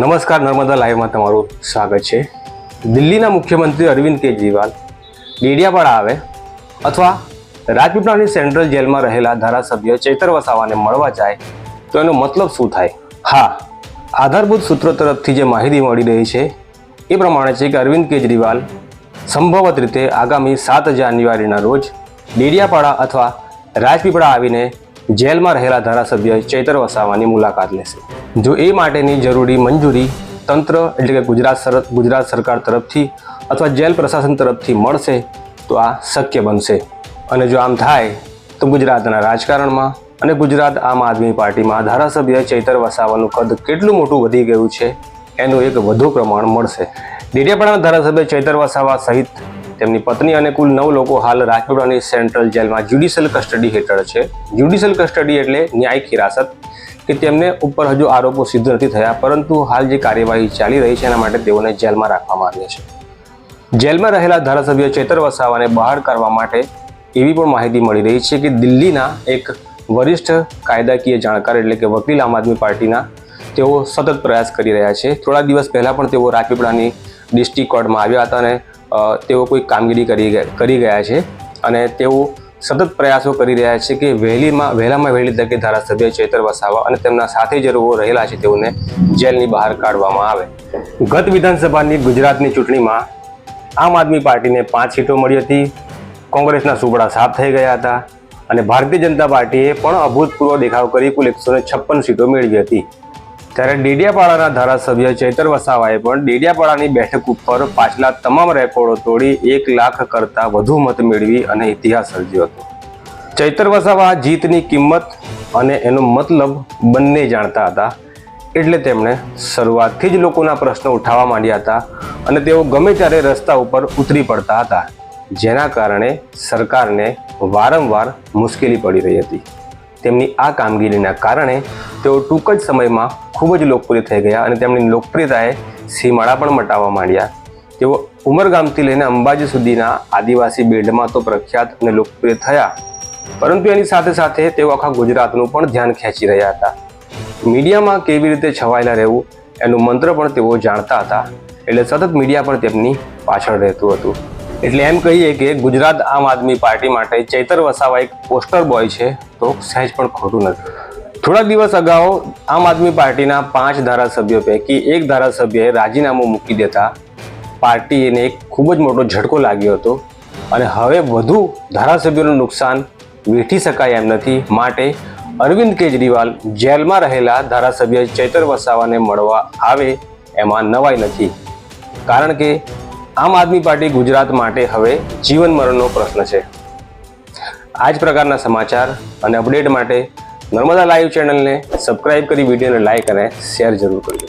નમસ્કાર નર્મદા લાઈવમાં તમારું સ્વાગત છે. દિલ્હીના મુખ્યમંત્રી અરવિંદ કેજરીવાલ ડેડિયાપાડા આવે અથવા રાજપીપળાની સેન્ટ્રલ જેલમાં રહેલા ધારાસભ્ય ચૈતર વસાવાને મળવા જાય, તો એનો મતલબ શું થાય? હા, આધારભૂત સૂત્રો તરફથી જે માહિતી મળી રહી છે, એ પ્રમાણે છે કે અરવિંદ કેજરીવાલ સંભવત રીતે આગામી સાત જાન્યુઆરીના રોજ ડેડિયાપાડા અથવા રાજપીપળા આવીને જેલમાં રહેલા ધારાસભ્ય ચૈતર વસાવાની મુલાકાત લેશે. જો એ માટેની જરૂરી મંજૂરી તંત્ર એટલે કે ગુજરાત સર, ગુજરાત સરકાર તરફથી અથવા જેલ પ્રશાસન તરફથી મળશે, તો આ શક્ય બનશે. અને જો આમ થાય, તો ગુજરાતના રાજકારણમાં અને ગુજરાત આમ આદમી પાર્ટીમાં ધારાસભ્ય ચૈતર વસાવાનું કદ કેટલું મોટું વધી ગયું છે, એનું એક વધુ પ્રમાણ મળશે. ડેડિયાપાડાના ધારાસભ્ય ચૈતર વસાવા સહિત તેમની પત્ની અને કુલ નવ લોકો હાલ રાજપીપળાની સેન્ટ્રલ જેલમાં જ્યુડિશિયલ કસ્ટડી હેઠળ છે. જ્યુડિશિયલ કસ્ટડી એટલે ન્યાયિક હિરાસત કે તેમને ઉપર હજુ આરોપો સિદ્ધ નથી થયા, પરંતુ હાલ જે કાર્યવાહી ચાલી રહી છે એના માટે તેઓને જેલમાં રાખવામાં આવ્યા છે. જેલમાં રહેલા ધારાસભ્ય ચેતર વસાવાને બહાર કરવા માટે એવી પણ માહિતી મળી રહી છે કે દિલ્હીના એક વરિષ્ઠ કાયદાકીય જાણકાર એટલે કે વકીલ આમ આદમી પાર્ટીના તેઓ સતત પ્રયાસ કરી રહ્યા છે. થોડા દિવસ પહેલાં પણ તેઓ રાજપીપળાની ડિસ્ટ્રિક્ટ કોર્ટમાં આવ્યા હતા અને તેઓ કોઈ કામગીરી કરી કરી ગયા છે અને તેઓ સતત પ્રયાસો કરી રહ્યા છે કે વહેલીમાં, વહેલામાં વહેલી તકે ધારાસભ્ય ચેતર વસાવા અને તેમના સાથે જે લોકો રહેલા છે તેઓને જેલની બહાર કાઢવામાં આવે. ગત વિધાનસભાની ગુજરાતની ચૂંટણીમાં આમ આદમી પાર્ટીને પાંચ સીટો મળી હતી, કોંગ્રેસના સુપડા સાફ થઈ ગયા હતા અને ભારતીય જનતા પાર્ટીએ પણ અભૂતપૂર્વ દેખાવ કરી કુલ એકસો છપ્પન સીટો મેળવી હતી. ત્યારે ડેડિયાપાડાના ધારાસભ્ય ચૈતર વસાવાએ પણ ડેડિયાપાડાની બેઠક ઉપર પાછલા તમામ રેકોર્ડો તોડી એક લાખ કરતાં વધુ મત મેળવી અને ઇતિહાસ સર્જ્યો હતો. ચૈતર વસાવા જીતની કિંમત અને એનો મતલબ બંને જાણતા હતા. એટલે તેમણે શરૂઆતથી જ લોકોના પ્રશ્નો ઉઠાવવા માંડ્યા હતા અને તેઓ ગમે ત્યારે રસ્તા ઉપર ઉતરી પડતા હતા, જેના કારણે સરકારને વારંવાર મુશ્કેલી પડી રહી હતી. તેમની આ કામગીરીના કારણે તેઓ ટૂંક જ સમયમાં ખૂબ જ લોકપ્રિય થઈ ગયા અને તેમની લોકપ્રિયતાએ સીમાડા પણ મટાવવા માંડ્યા. તેઓ ઉમરગામથી લઈને અંબાજી સુધીના આદિવાસી બેલ્ડમાં તો પ્રખ્યાત અને લોકપ્રિય થયા. પરંતુ એની સાથે સાથે તેઓ આખા ગુજરાતનું પણ ધ્યાન ખેંચી રહ્યા હતા. મીડિયામાં કેવી રીતે છવાયેલા રહેવું એનું મંત્ર પણ તેઓ જાણતા હતા. એટલે સતત મીડિયા પણ તેમની પાછળ રહેતું હતું. એટલે એમ કહીએ કે ગુજરાત આમ આદમી પાર્ટી માટે ચૈતર વસાવા એક પોસ્ટર બોય છે તો સહેજ પણ ખોટું નથી. થોડા દિવસ અગાઉ આમ આદમી પાર્ટીના પાંચ ધારાસભ્યો પૈકી એક ધારાસભ્યએ રાજીનામું મૂકી દેતા પાર્ટીને એક ખૂબ જ મોટો ઝટકો લાગ્યો હતો અને હવે વધુ ધારાસભ્યોનું નુકસાન વેઠી શકાય એમ નથી. માટે અરવિંદ કેજરીવાલ જેલમાં રહેલા ધારાસભ્ય ચૈતર વસાવાને મળવા આવે એમાં નવાઈ નથી. કારણ કે આમ આદમી પાર્ટી ગુજરાત માટે હવે જીવન મરણનો પ્રશ્ન છે. આ જ પ્રકારના સમાચાર અને અપડેટ માટે નર્મદા લાઈવ ચેનલને સબસ્ક્રાઈબ કરી વિડીયોને લાઇક અને શેર જરૂર કરજો.